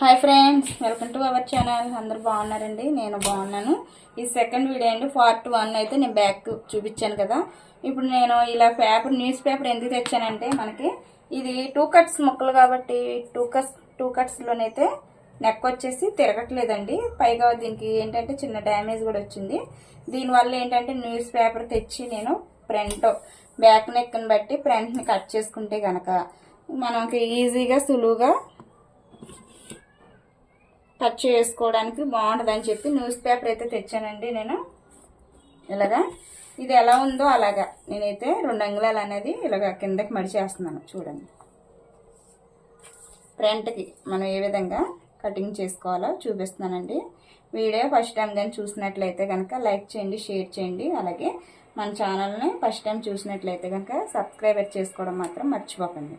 Hi friends welcome to our channel అందరు బాగున్నారండి? నేను బాగున్నాను. ఈ సెకండ్ వీడియో అండి. పార్ట్ వన్ అయితే నేను బ్యాక్ చూపించాను కదా. ఇప్పుడు నేను ఇలా పేపర్ న్యూస్ పేపర్ ఎందుకు తెచ్చానంటే మనకి ఇది టూ కట్స్ ముక్కలు కాబట్టి టూ కట్స్ టూ కట్స్లోనైతే నెక్ వచ్చేసి తిరగట్లేదండి. పైగా దీనికి ఏంటంటే చిన్న డ్యామేజ్ కూడా వచ్చింది. దీనివల్ల ఏంటంటే న్యూస్ పేపర్ తెచ్చి నేను ఫ్రంట్ బ్యాక్ నెక్ని బట్టి ఫ్రంట్ని కట్ చేసుకుంటే కనుక మనకి ఈజీగా సులువుగా టచ్ చేసుకోవడానికి బాగుంటుంది అని చెప్పి న్యూస్ పేపర్ అయితే తెచ్చానండి నేను. ఇలాగా. ఇది ఎలా ఉందో అలాగా. నేనైతే రెండు అంగుళాలు అనేది ఇలాగ కిందకి మడిచేస్తున్నాను చూడండి. ఫ్రంట్కి మనం ఏ విధంగా కటింగ్ చేసుకోవాలో చూపిస్తున్నానండి. వీడియో ఫస్ట్ టైం కానీ చూసినట్లయితే కనుక లైక్ చేయండి షేర్ చేయండి. అలాగే మన ఛానల్ని ఫస్ట్ టైం చూసినట్లయితే కనుక సబ్స్క్రైబర్ చేసుకోవడం మాత్రం మర్చిపోకండి.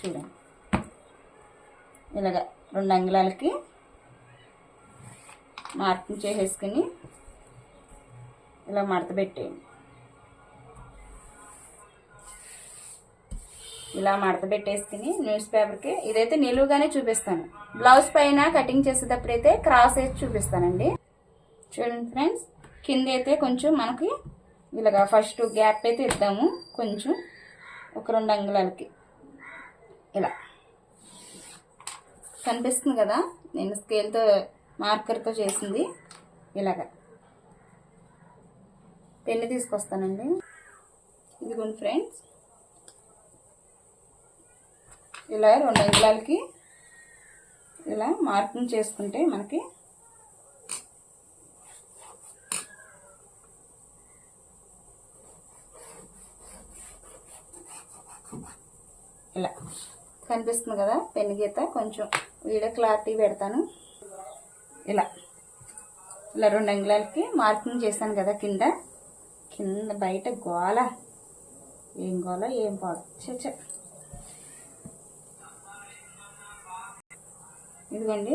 చూడండి. ఇలాగా. రెండు అంగుళాలకి మార్కింగ్ చేసేసుకుని ఇలా మడత పెట్టేయండి. ఇలా మడత పెట్టేసుకుని న్యూస్ పేపర్కి ఇదైతే నిలువుగానే చూపిస్తాను. బ్లౌజ్ పైన కటింగ్ చేసేటప్పుడు అయితే క్రాస్ వేసి చూపిస్తానండి. చూడండి ఫ్రెండ్స్ కింద అయితే కొంచెం మనకి ఇలాగా ఫస్ట్ గ్యాప్ అయితే ఇద్దాము కొంచెం ఒక రెండు అంగుళాలకి. ఇలా. కనిపిస్తుంది కదా? నేను స్కేల్తో మార్కర్తో చేసింది ఇలాగా. పెన్ను తీసుకొస్తానండి. ఇదిగోండి ఫ్రెండ్స్. ఇలా రెండు అంగుళాలకి ఇలా మార్కింగ్ చేసుకుంటే మనకి ఇలా కనిపిస్తుంది కదా? పెన్ను గీత కొంచెం వీడియో క్లారిటీ పెడతాను. ఇలా ఇలా రెండు అంగుళాలకి మార్కింగ్ చేశాను కదా కింద. కింద బయట గోల. ఏం గోల ఏం పాడు. చచ్చ ఇదిగోండి.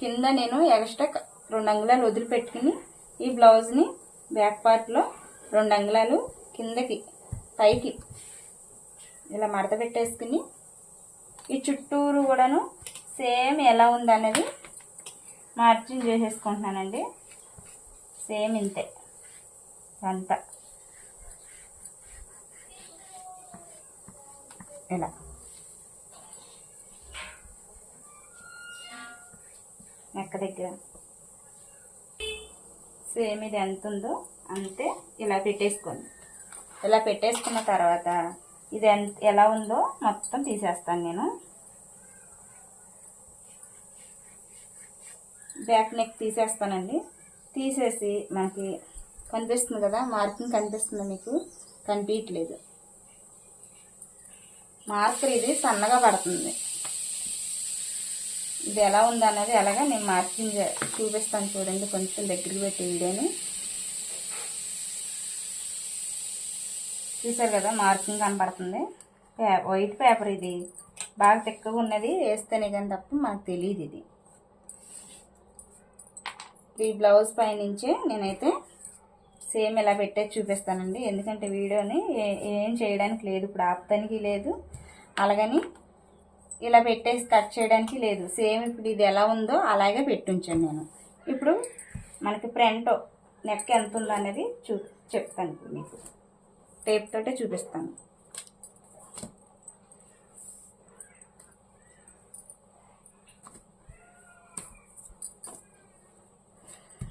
కింద నేను ఎక్స్ట్రా రెండు అంగుళాలు వదిలిపెట్టుకుని ఈ బ్లౌజ్ని బ్యాక్ పార్ట్లో రెండు అంగుళాలు కిందకి పైకి ఇలా మడత పెట్టేసుకుని ఈ చుట్టూరు కూడాను సేమ్ ఎలా ఉందనేది మార్జిన్ చేసేసుకుంటున్నానండి. సేమ్ ఇంతే. అంతా. ఇలా. నెక్క దగ్గర. సేమ్ ఇది ఎంత ఉందో అంతే ఇలా పెట్టేసుకోండి. ఇలా పెట్టేసుకున్న తర్వాత ఇది ఎంత ఎలా ఉందో మొత్తం తీసేస్తాను నేను. బ్యాక్ నెక్ తీసేస్తానండి. తీసేసి మనకి కనిపిస్తుంది కదా మార్కింగ్ కనిపిస్తుంది మీకు కనిపించట్లేదు. మార్కర్ ఇది సన్నగా పడుతుంది. ఇది ఎలా ఉంది అన్నది నేను మార్కింగ్ చూపిస్తాను చూడండి కొంచెం దగ్గరికి పెట్టి వీడియోని. చూసారు కదా మార్కింగ్ కనపడుతుంది. వైట్ పేపర్ ఇది. బాగా తిక్కగా ఉన్నది వేస్తేనే కానీ తప్ప మనకు తెలియదు ఇది. ఈ బ్లౌజ్ పైనుంచే నేనైతే సేమ్ ఇలా పెట్టేది చూపిస్తానండి. ఎందుకంటే వీడియోని ఏ- ఏం చేయడానికి లేదు. ఇప్పుడు ఆపుతానికి లేదు. అలాగని ఇలా పెట్టేసి కట్ చేయడానికి లేదు. సేమ్ ఇప్పుడు ఇది ఎలా ఉందో అలాగే పెట్టుంచాను నేను. ఇప్పుడు మనకి ఫ్రంట్ నెక్ ఎంత ఉందో అనేది చూ చెప్తాను మీకు. టేప్ తోటే చూపిస్తాను.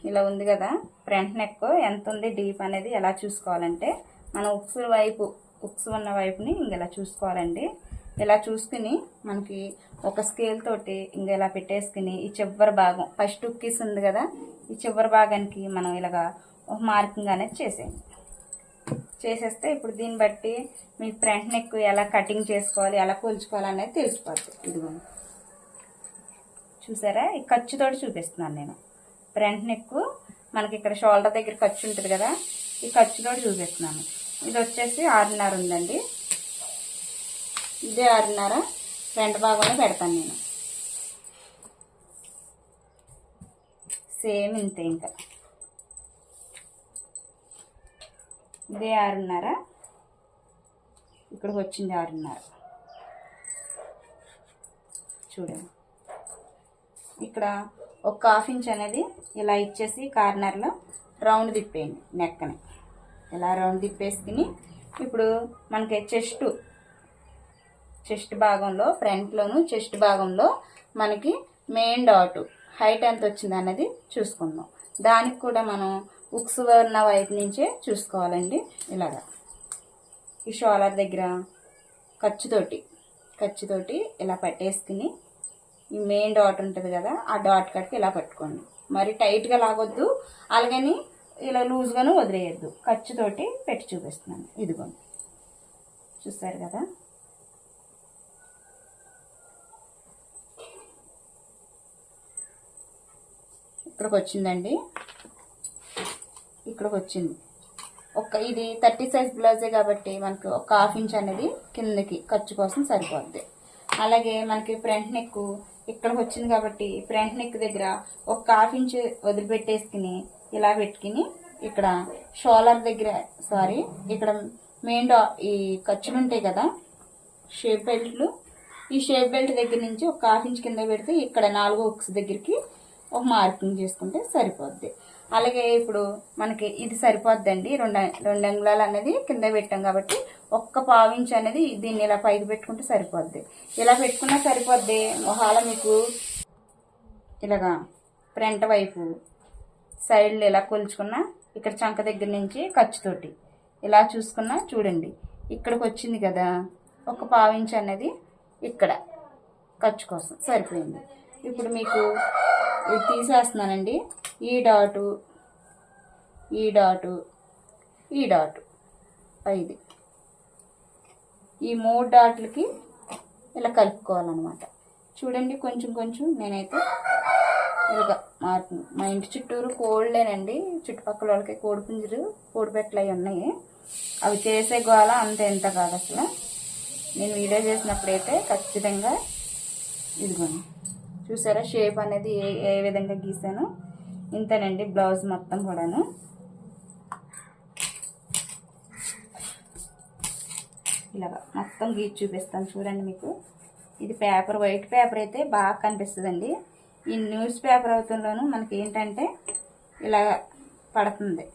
ఇలా ఉంది కదా. ఫ్రంట్ నెక్ ఎంత ఉంది డీప్ అనేది ఎలా చూసుకోవాలంటే మన ఉక్స్ వైపు ఉక్స్ ఉన్న వైపుని ఇంక ఇలా చూసుకోవాలండి. ఇలా చూసుకుని మనకి ఒక స్కేల్ తోటి ఇంక ఇలా పెట్టేసుకుని ఈ చివరి భాగం ఫస్ట్ ఉక్కీస్ ఉంది కదా ఈ చివరి భాగానికి మనం ఇలాగా ఒక మార్కింగ్ అనేది చేసేయండి. చేసేస్తే ఇప్పుడు దీన్ని బట్టి మీ ఫ్రంట్ నెక్ ఎలా కటింగ్ చేసుకోవాలి ఎలా కొలుచుకోవాలి అనేది తెలిసిపోద్ది ఇదిగో చూసారా? ఈ ఖర్చుతోటి చూపిస్తున్నాను నేను. ఫ్రంట్ నెక్ మనకి ఇక్కడ షోల్డర్ దగ్గర ఖర్చు ఉంటుంది కదా ఈ ఖర్చుతోటి చూపిస్తున్నాను. ఇది వచ్చేసి ఆరున్నర ఉందండి. ఇదే ఆరున్నర ఫ్రంట్ భాగంలో పెడతాను నేను. సేమ్ ఇంతే ఇంకా. ఇదే ఆరున్నర ఇక్కడికి వచ్చింది ఆరున్నర. చూడండి. ఇక్కడ ఒక హాఫ్ ఇంచ్ అనేది ఇలా ఇచ్చేసి కార్నర్లో రౌండ్ తిప్పేయండి నెక్కని. ఇలా రౌండ్ తిప్పేసుకుని ఇప్పుడు మనకి చెస్ట్ చెస్ట్ భాగంలో ఫ్రంట్లోను చెస్ట్ భాగంలో మనకి మెయిన్ డాట్ హైట్ ఎంత వచ్చింది అన్నది చూసుకుందాం. దానికి కూడా మనం ఉక్స్ ఉన్న వైపు నుంచే చూసుకోవాలండి ఇలాగా. ఈ షోలర్ దగ్గర ఖర్చుతోటి ఖర్చుతోటి ఇలా పట్టేసుకుని ఈ మెయిన్ డాట్ ఉంటుంది కదా ఆ డాట్ కట్కి ఇలా పట్టుకోండి. మరి టైట్గా లాగొద్దు అలాగని ఇలా లూజ్గాను వదిలేయద్దు. ఖర్చుతోటి పెట్టి చూపిస్తున్నాను. ఇదిగోండి. చూస్తారు కదా? ఇక్కడికి వచ్చిందండి ఇక్కడికి వచ్చింది ఒక ఇది థర్టీ సైజ్ బ్లౌజే కాబట్టి మనకు ఒక హాఫ్ ఇంచ్ అనేది కిందకి ఖర్చు కోసం సరిపోద్ది. అలాగే మనకి ఫ్రంట్ నెక్ ఇక్కడికి వచ్చింది కాబట్టి ఫ్రంట్ నెక్ దగ్గర ఒక హాఫ్ ఇంచ్ వదిలిపెట్టేసుకుని ఇలా పెట్టుకుని ఇక్కడ షోలర్ దగ్గర సారీ ఇక్కడ మెయిన్ ఈ ఖర్చులు ఉంటాయి కదా షేప్ బెల్ట్లు ఈ షేప్ బెల్ట్ దగ్గర నుంచి ఒక హాఫ్ ఇంచ్ కింద పెడితే ఇక్కడ నాలుగో ఉక్స్ దగ్గరికి ఒక మార్కింగ్ చేసుకుంటే సరిపోద్ది. అలాగే ఇప్పుడు మనకి ఇది సరిపోద్దండి. రెండు రెండు అంగుళాలు అనేది కింద పెట్టాం కాబట్టి ఒక్క పావించి అనేది దీన్ని ఇలా పైకి పెట్టుకుంటే సరిపోద్ది. ఇలా పెట్టుకున్నా సరిపోద్ది. మొహాల మీకు ఇలాగా ఫ్రంట్ వైపు సైడ్లు ఇలా కొలుచుకున్నా ఇక్కడ చంక దగ్గర నుంచి ఖర్చుతోటి ఇలా చూసుకున్నా చూడండి. ఇక్కడికి వచ్చింది కదా. ఒక పావించి అనేది ఇక్కడ ఖర్చు కోసం సరిపోయింది. ఇప్పుడు మీకు ఇది తీసేస్తున్నానండి. ఈ డాటు ఈ డాటు ఈ డాటు. ఐదు ఈ మూడు డాట్లకి ఇలా కలుపుకోవాలన్నమాట. చూడండి కొంచెం కొంచెం నేనైతే ఇలాగ మారుతుంది మా ఇంటి చుట్టూరు కోళ్ళేనండి. చుట్టుపక్కల వాళ్ళకి కోడి పుంజులు కోడిపెట్టలు అవి ఉన్నాయి. అవి చేసే గోళ అంత ఎంత కాదు అసలు. నేను వీడియో చేసినప్పుడైతే ఖచ్చితంగా ఇదిగోండి. చూసారా? షేప్ అనేది ఏ ఏ విధంగా గీసాను? ఇంతేనండి బ్లౌజ్ మొత్తం కూడాను. ఇలాగా మొత్తం గీచి చూపిస్తాను చూడండి మీకు. ఇది పేపర్ వైట్ పేపర్ అయితే బాగా కనిపిస్తుందండి. ఈ న్యూస్ పేపర్ అవుతుంలోను మనకి ఏంటంటే ఇలా పడుతుంది.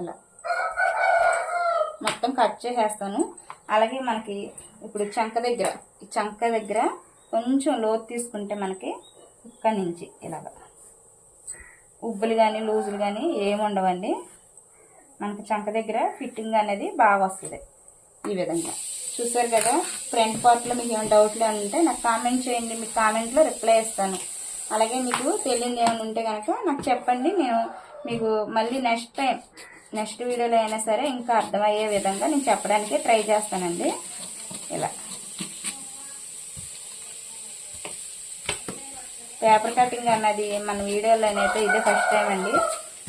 అలా. మొత్తం కట్ చేసేస్తాను. అలాగే మనకి ఇప్పుడు చంక దగ్గర ఈ చంక దగ్గర కొంచెం లోతు తీసుకుంటే మనకి ఇక్కడ నుంచి ఇలాగ. ఉబ్బులు కానీ లూజులు కానీ ఏమి ఉండవండి. మనకి చంక దగ్గర ఫిట్టింగ్ అనేది బాగా వస్తుంది ఈ విధంగా. చూసారు కదా ఫ్రంట్ పార్ట్లో మీకు ఏమైనా డౌట్లు ఏమైనా ఉంటే నాకు కామెంట్ చేయండి మీకు కామెంట్లో రిప్లై ఇస్తాను. అలాగే మీకు తెలియదు ఏమైనా ఉంటే కనుక నాకు చెప్పండి నేను మీకు మళ్ళీ నెక్స్ట్ టైం నెక్స్ట్ వీడియోలో అయినా సరే ఇంకా అర్థమయ్యే విధంగా నేను చెప్పడానికి ట్రై చేస్తానండి. ఇలా. పేపర్ కటింగ్ అన్నది మన వీడియోలోనైతే ఇదే ఫస్ట్ టైం అండి.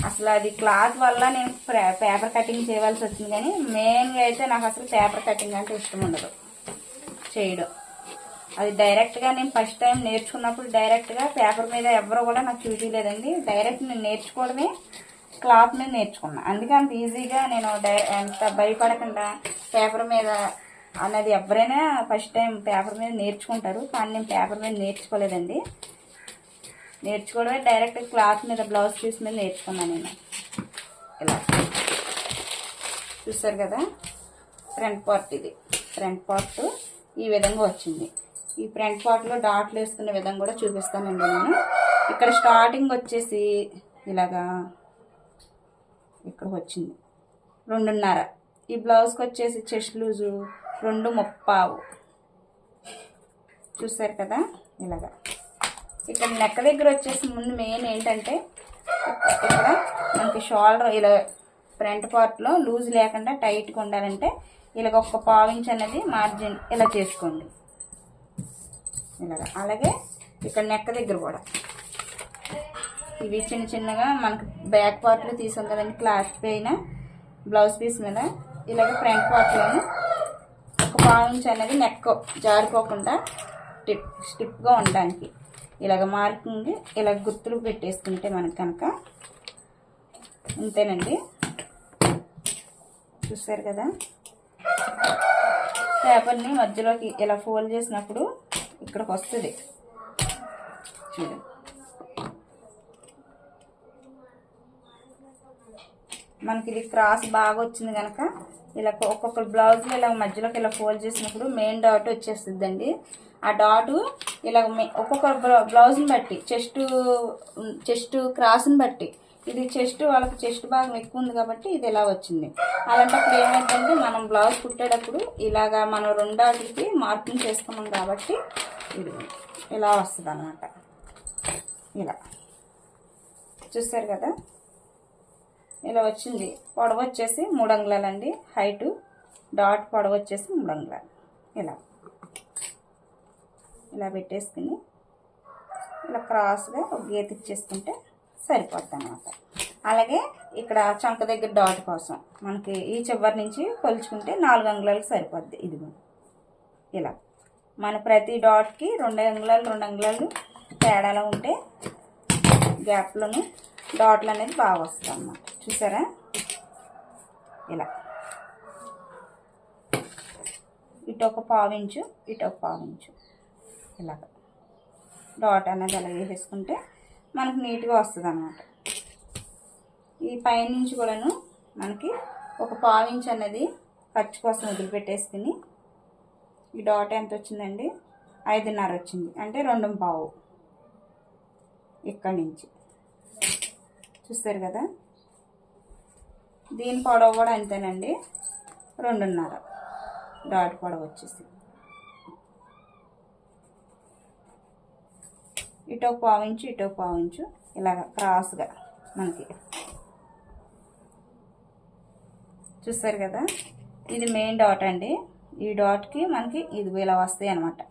అసలు అది క్లాత్ వల్ల నేను పేపర్ కటింగ్ చేయవలసి వచ్చింది కానీ మెయిన్గా అయితే నాకు అసలు పేపర్ కటింగ్ అంటే ఇష్టం ఉండదు. చేయడం. అది డైరెక్ట్గా నేను ఫస్ట్ టైం నేర్చుకున్నప్పుడు డైరెక్ట్గా పేపర్ మీద ఎవరు కూడా నాకు చూపించలేదండి డైరెక్ట్ నేను నేర్చుకోవడమే క్లాత్ మీద నేర్చుకున్నా. అందుకే అంత ఈజీగా నేను డై ఎంత భయపడకుండా పేపర్ మీద అన్నది ఎవరైనా ఫస్ట్ టైం పేపర్ మీద నేర్చుకుంటారు. కానీ నేను పేపర్ మీద నేర్చుకోలేదండి. నేర్చుకోవడమే డైరెక్ట్ క్లాత్ మీద బ్లౌజ్ పీస్ మీద నేర్చుకున్నాను నేను. ఇలా. చూసారు కదా? ఫ్రంట్ పార్ట్ ఇది. ఫ్రంట్ పార్ట్ ఈ విధంగా వచ్చింది. ఈ ఫ్రంట్ పార్ట్లో డాట్లు వేస్తున్న విధంగా కూడా చూపిస్తానండి నేను. ఇక్కడ స్టార్టింగ్ వచ్చేసి ఇలాగా ఇక్కడికి వచ్చింది రెండున్నర. ఈ బ్లౌజ్కి వచ్చేసి చెస్ట్ లూజు రెండు ముప్పావు. చూసారు కదా? ఇలాగా. ఇక్కడ నెక్క దగ్గర వచ్చేసి ముందు మెయిన్ ఏంటంటే ఇక్కడ మనకి షోల్డర్ ఇలా ఫ్రంట్ పార్ట్లో లూజ్ లేకుండా టైట్గా ఉండాలంటే ఇలాగ ఒక్క పావించ్ అనేది మార్జిన్ ఇలా చేసుకోండి. ఇలాగ. అలాగే ఇక్కడ నెక్క దగ్గర కూడా. ఇవి చిన్న చిన్నగా మనకు బ్యాక్ పార్ట్లో తీసాం కదండి క్లాత్ పైన బ్లౌజ్ పీస్ మీద. ఇలాగ ఫ్రంట్ పార్ట్లోని ఒక పావు అనేది నెక్ జారిపోకుండా స్టిప్ స్టిప్గా ఉండడానికి. ఇలాగ మార్కింగ్ ఇలా గుర్తులు పెట్టేసుకుంటే మనకు కనుక ఇంతేనండి. చూసారు కదా? పేపర్ని మధ్యలోకి ఇలా ఫోల్డ్ చేసినప్పుడు ఇక్కడికి వస్తుంది. చూడండి మనకి ఇది క్రాస్ బాగా వచ్చింది కనుక ఇలా ఒక్కొక్క బ్లౌజ్లో ఇలా మధ్యలోకి ఇలా ఫోల్డ్ చేసినప్పుడు మెయిన్ డాట్ వచ్చేస్తుందండి. ఆ డాటు ఇలా ఒక్కొక్క బ్లౌ- బ్లౌజ్ని బట్టి చెస్ట్ చెస్ట్ క్రాస్ని బట్టి ఇది చెస్ట్ వాళ్ళకి చెస్ట్ భాగం ఎక్కువ ఉంది కాబట్టి ఇది ఇలా వచ్చింది. అలాంటప్పుడు ఏమైందంటే మనం బ్లౌజ్ కుట్టేటప్పుడు ఇలాగా మనం రెండాటికి మార్కింగ్ చేసుకున్నాం కాబట్టి ఇది ఇలా వస్తుంది అనమాట ఇలా. చూస్తారు కదా? ఇలా వచ్చింది. పొడవ వచ్చేసి మూడు అంగుళాలు అండి హైటు డాట్ పొడవ వచ్చేసి మూడు అంగుళాలు. ఇలా. ఇలా పెట్టేసుకుని ఇలా క్రాస్గా ఒక గీత ఇచ్చేసుకుంటే సరిపోద్ది అనమాట అలాగే ఇక్కడ చంక దగ్గర డాట్ కోసం మనకి ఈ చివరి నుంచి కొలుచుకుంటే నాలుగు అంగుళాలకు సరిపోద్ది. ఇదిగో. ఇలా. మన ప్రతి డాట్కి రెండు అంగుళాలు రెండు అంగుళాలు తేడాలో ఉంటే గ్యాప్లను డాట్లు అనేది బాగా వస్తాయి అన్నమాట. చూసారా? ఇలా. ఇటు ఒక పావించు ఇటు ఒక పావించు. ఇలాగ. డాట్ అనేది అలా వేసేసుకుంటే మనకు నీట్గా వస్తుంది అన్నమాట ఈ పైనుంచి కూడాను మనకి ఒక పావించు అనేది ఖర్చు కోసం వదిలిపెట్టేసుకుని ఈ డాట్ ఎంత వచ్చిందండి? ఐదున్నర వచ్చింది. అంటే రెండు పావు. ఇక్కడి నుంచి. చూస్తారు కదా? దీని పొడవు కూడా అంతేనండి. రెండున్నర. డాట్ పొడవు వచ్చేసి. ఇటో పావించు ఇటో పావించు. ఇలాగ క్రాస్గా మనకి. చూస్తారు కదా? ఇది మెయిన్ డాట్ అండి. ఈ డాట్కి మనకి ఇది ఇలా వస్తాయి అనమాట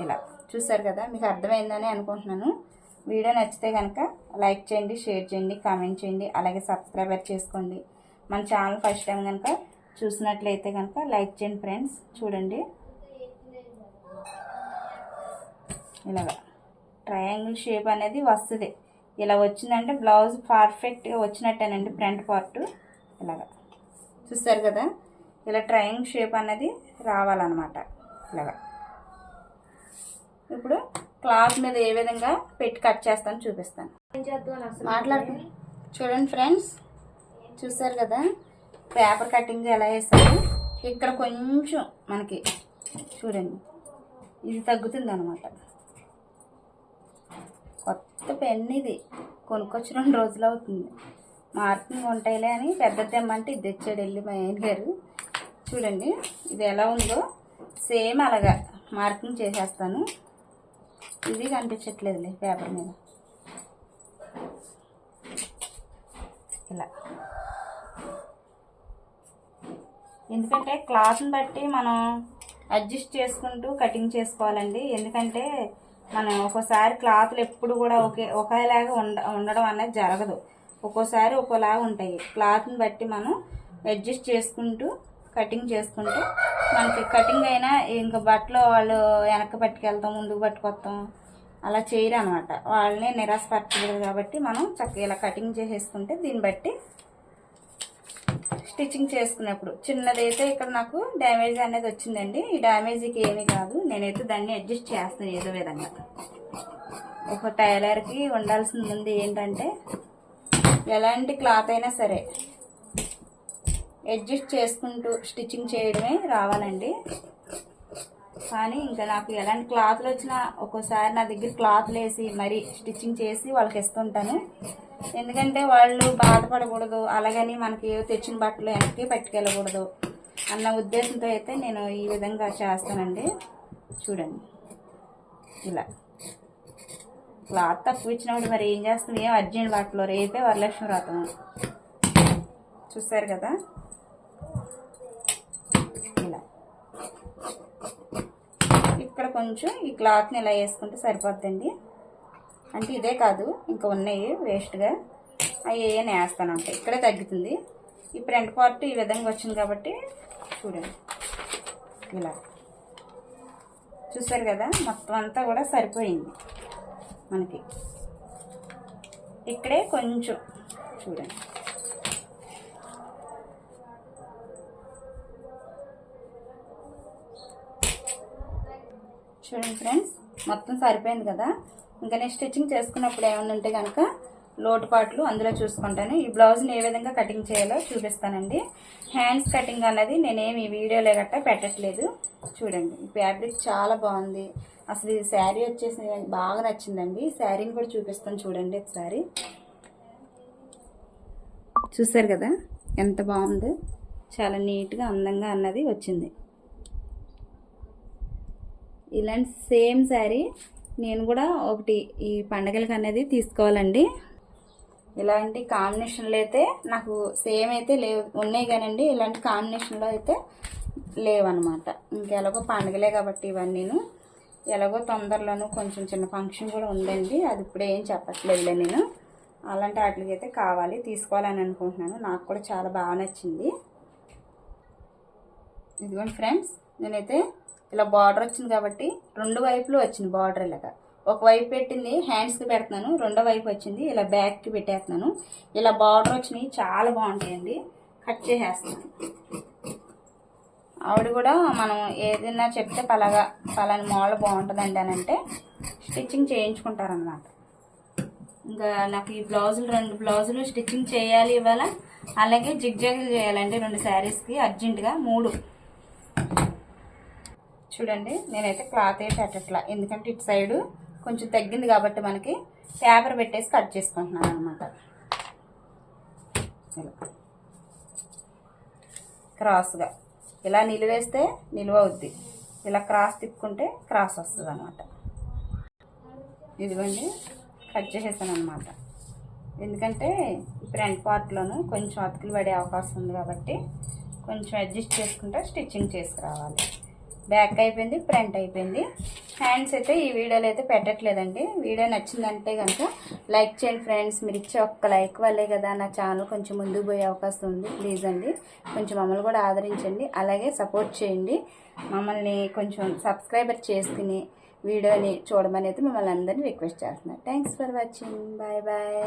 ఇలా. చూసారు కదా? మీకు అర్థమైందని అనుకుంటున్నాను. వీడియో నచ్చితే కనుక లైక్ చేయండి షేర్ చేయండి కామెంట్ చేయండి అలాగే సబ్స్క్రైబర్ చేసుకోండి. మన ఛానల్ ఫస్ట్ టైం కనుక చూసినట్లయితే కనుక లైక్ చేయండి ఫ్రెండ్స్. చూడండి. ఇలాగా. ట్రయాంగిల్ షేప్ అనేది వస్తుంది. ఇలా వచ్చిందంటే బ్లౌజ్ పర్ఫెక్ట్గా వచ్చినట్టేనండి ఫ్రంట్ పార్ట్. ఇలాగా. చూస్తారు కదా? ఇలా ట్రయాంగిల్ షేప్ అనేది రావాలన్నమాట. ఇలాగా. ఇప్పుడు క్లాత్ మీద ఏ విధంగా పెట్టి కట్ చేస్తాను చూపిస్తాను. మాట్లాడు చూడండి ఫ్రెండ్స్ చూసారు కదా? పేపర్ కటింగ్ ఎలా వేస్తాను ఇక్కడ కొంచెం మనకి చూడండి ఇది తగ్గుతుంది అనమాట కొత్త పెన్ ఇది కొనుక్కొచ్చి రెండు రోజులు అవుతుంది. మార్కింగ్ ఉంటాయిలే అని పెద్ద తెమ్మంటే ఇది తెచ్చాడు వెళ్ళి మా ఆయన గారు. చూడండి ఇది ఎలా ఉందో. సేమ్ అలాగా మార్కింగ్ చేసేస్తాను. ఇది కనిపించట్లేదులే పేపర్ మీద. ఇలా. ఎందుకంటే క్లాత్ని బట్టి మనం అడ్జస్ట్ చేసుకుంటూ కటింగ్ చేసుకోవాలండి. ఎందుకంటే మనం ఒక్కోసారి క్లాత్లు ఎప్పుడు కూడా ఒకే ఒకేలాగా ఉండ ఉండడం అనేది జరగదు. ఒక్కోసారి ఒక్కోలాగా ఉంటాయి. క్లాత్ని బట్టి మనం అడ్జస్ట్ చేసుకుంటూ కటింగ్ చేసుకుంటే మనకి కటింగ్ అయినా ఇంకా బట్టలు వాళ్ళు వెనక్కి పట్టుకెళ్తాం ముందుకు పట్టుకొస్తాం. అలా చేయరు అనమాట వాళ్ళని నిరాశపరచలేదు కాబట్టి మనం చక్కగా ఇలా కటింగ్ చేసేసుకుంటే దీన్ని బట్టి స్టిచ్చింగ్ చేసుకున్నప్పుడు చిన్నదైతే ఇక్కడ నాకు డ్యామేజ్ అనేది వచ్చిందండి. ఈ డ్యామేజ్కి ఏమీ కాదు. నేనైతే దాన్ని అడ్జస్ట్ చేస్తాను ఏదో విధంగా. ఒక టైలర్కి ఉండాల్సింది ముందు ఏంటంటే ఎలాంటి క్లాత్ అయినా సరే అడ్జస్ట్ చేసుకుంటూ స్టిచ్చింగ్ చేయడమే రావాలండి. కానీ ఇంకా నాకు ఎలాంటి క్లాత్లు వచ్చినా ఒక్కోసారి నా దగ్గర క్లాత్లు వేసి మరీ స్టిచ్చింగ్ చేసి వాళ్ళకి ఇస్తుంటాను. ఎందుకంటే వాళ్ళు బాధపడకూడదు. అలాగని మనకి తెచ్చిన బట్టలు వెనక్కి పట్టుకెళ్ళకూడదు. అన్న ఉద్దేశంతో అయితే నేను ఈ విధంగా చేస్తానండి. చూడండి. ఇలా. క్లాత్ తక్కువ ఇచ్చినప్పుడు మరి ఏం చేస్తాం ఏం అర్జెంట్ బట్టలు రేపే వరలక్ష్మి వ్రతం. చూస్తారు కదా ఇలా ఇక్కడ కొంచెం ఈ క్లాత్ని ఇలా వేసుకుంటే సరిపోద్దండి. అంటే ఇదే కాదు ఇంకా ఉన్నాయి వేస్ట్గా. అవి ఏ వేస్తాను అంటే ఇక్కడే తగ్గుతుంది. ఈ ఫ్రంట్ పార్ట్ ఈ విధంగా వచ్చింది కాబట్టి చూడండి. ఇలా. చూసారు కదా మొత్తం అంతా కూడా సరిపోయింది మనకి. ఇక్కడే కొంచెం చూడండి. చూడండి ఫ్రెండ్స్ మొత్తం సరిపోయింది కదా? ఇంకా నేను స్టిచ్చింగ్ చేసుకున్నప్పుడు ఏమైనా ఉంటే కనుక లోటుపాట్లు అందులో చూసుకుంటాను. ఈ బ్లౌజ్ని ఏ విధంగా కటింగ్ చేయాలో చూపిస్తానండి. హ్యాండ్స్ కటింగ్ అన్నది నేనేమి ఈ వీడియోలో గట్టా పెట్టట్లేదు. చూడండి ఈ ఫ్యాబ్రిక్ చాలా బాగుంది. అసలు ఈ శారీ వచ్చేసి బాగా నచ్చిందండి. శారీని కూడా చూపిస్తాను చూడండి ఒకసారి. చూసారు కదా? ఎంత బాగుందో? చాలా నీట్గా అందంగా అన్నది వచ్చింది. ఇలాంటి సేమ్ శారీ నేను కూడా ఒకటి ఈ పండగలకి అనేది తీసుకోవాలండి. ఇలాంటి కాంబినేషన్లు అయితే నాకు సేమ్ అయితే లేవు. ఉన్నాయి కానండి ఇలాంటి కాంబినేషన్లో అయితే లేవన్నమాట. ఇంకెలాగో పండగలే కాబట్టి ఇవన్నీను. ఎలాగో తొందరలోనూ కొంచెం చిన్న ఫంక్షన్ కూడా ఉందండి. అది ఇప్పుడే ఏం చెప్పట్లేదులే నేను. అలాంటి వాటికి అయితే కావాలి తీసుకోవాలని అనుకుంటున్నాను. నాకు కూడా చాలా బాగా నచ్చింది. ఇదిగోండి ఫ్రెండ్స్ నేనైతే ఇలా బార్డర్ వచ్చింది కాబట్టి రెండు వైపులు వచ్చింది బార్డర్ ఇలాగా. ఒక వైపు పెట్టింది హ్యాండ్స్కి పెడుతున్నాను రెండో వైపు వచ్చింది ఇలా బ్యాక్కి పెట్టేస్తున్నాను. ఇలా బార్డర్ వచ్చినాయి చాలా బాగుంటాయండి. కట్ చేసేస్తున్నాను ఆవిడ కూడా మనం ఏదైనా చెప్తే పలాగా పలాని మోడల్ బాగుంటుందండి అని అంటే స్టిచ్చింగ్ చేయించుకుంటారనమాట ఇంకా నాకు ఈ బ్లౌజులు రెండు బ్లౌజులు స్టిచ్చింగ్ చేయాలి ఇవాళ. అలాగే జిగ్జాగులు చేయాలండి రెండు శారీస్కి అర్జెంటుగా మూడు. చూడండి నేనైతే క్లాత్ ఏ పెట్టట్లా. ఎందుకంటే ఇటు సైడు కొంచెం తగ్గింది కాబట్టి మనకి పేపర్ పెట్టేసి కట్ చేసుకుంటున్నాను అనమాట ఇలా. క్రాస్గా. ఇలా నిలువేస్తే నిలువ అవుద్ది. ఇలా క్రాస్ తిప్పుకుంటే క్రాస్ వస్తుంది అనమాట ఇదిగోండి కట్ చేసేసాను అనమాట ఎందుకంటే ఫ్రంట్ పార్ట్లోనూ కొంచెం అతుకులు పడే అవకాశం ఉంది కాబట్టి కొంచెం అడ్జస్ట్ చేసుకుంటే స్టిచ్చింగ్ చేసుకురావాలి. బ్యాక్ అయిపోయింది ఫ్రంట్ అయిపోయింది. హ్యాండ్స్ అయితే ఈ వీడియోలో అయితే పెట్టట్లేదండి. వీడియో నచ్చిందంటే కనుక లైక్ చేయండి ఫ్రెండ్స్. మీరు ఇచ్చే ఒక్క లైక్ వల్లే కదా నా ఛానల్ కొంచెం ముందుకు పోయే అవకాశం ఉంది. ప్లీజ్ అండి కొంచెం మమ్మల్ని కూడా ఆదరించండి. అలాగే సపోర్ట్ చేయండి. మమ్మల్ని కొంచెం సబ్స్క్రైబర్ చేసుకుని వీడియోని చూడమని అయితే మిమ్మల్ని అందరినీ రిక్వెస్ట్ చేస్తున్నాను thanks for watching bye bye